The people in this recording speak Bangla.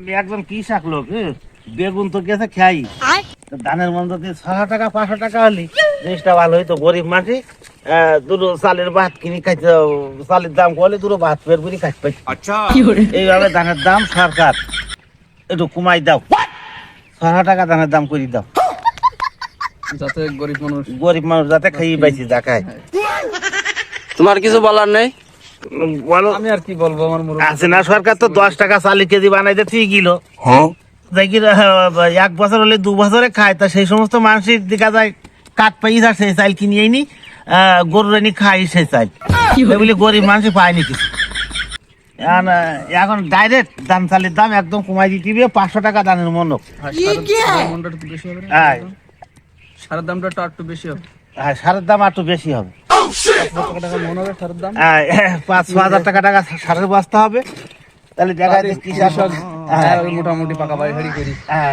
আমি একজন কৃষক লোক এ, বেগুন তো গেছে খাই। ধানের মন্দ দিয়ে ছশো টাকা পাঁচশো টাকা হলি। জিনিসটা ভালো হইতো গরিব মাটি দুটো চালের ভাত কিনে খাইতে চালের দাম করলে দুটো ভাত বের করে খাইতে পাইছি এইভাবে ধানের দাম সরকার একটু কমাই দাও। ছশো টাকা ধানের দাম করে দাও। যাতে গরিব মানুষ গরিব মানুষ যাতে খাই পাইছি দেখায় তোমার কিছু বলার নেই? আমি আর কি বলব আমার মুরব্বী? আছে না সরকার তো দশ টাকা চালি কেজি বানাইতে ঠিক গেল দেখি এক বছর হলে দু বছরে খায় তা সেই সমস্ত মানুষের দেখা যায় কাঠ পাই আর সেই চাল কিনিয়ে নি গরু রানি খাই সেই চাল। এগুলি গরিব মানুষ পায়নি কিছু এখন, এখন ডাইরেক্ট ধান চালের দাম একদম কমাই দিতে হবে পাঁচশো টাকা দানের মন আর সারের দামটা একটু বেশি হ্যাঁ সারের দামটা একটু একটু বেশি হবে। হ্যাঁ, সারের দাম একটু বেশি হবে। কত টাকা হবে সারের দাম? হ্যাঁ, পাঁচ ছ হাজার টাকা টাকা সারের বস্তা হবে। তাহলে দেখা যাচ্ছে কৃষক হ্যাঁ, মোটামুটি পাকা বাড়ি করি হ্যাঁ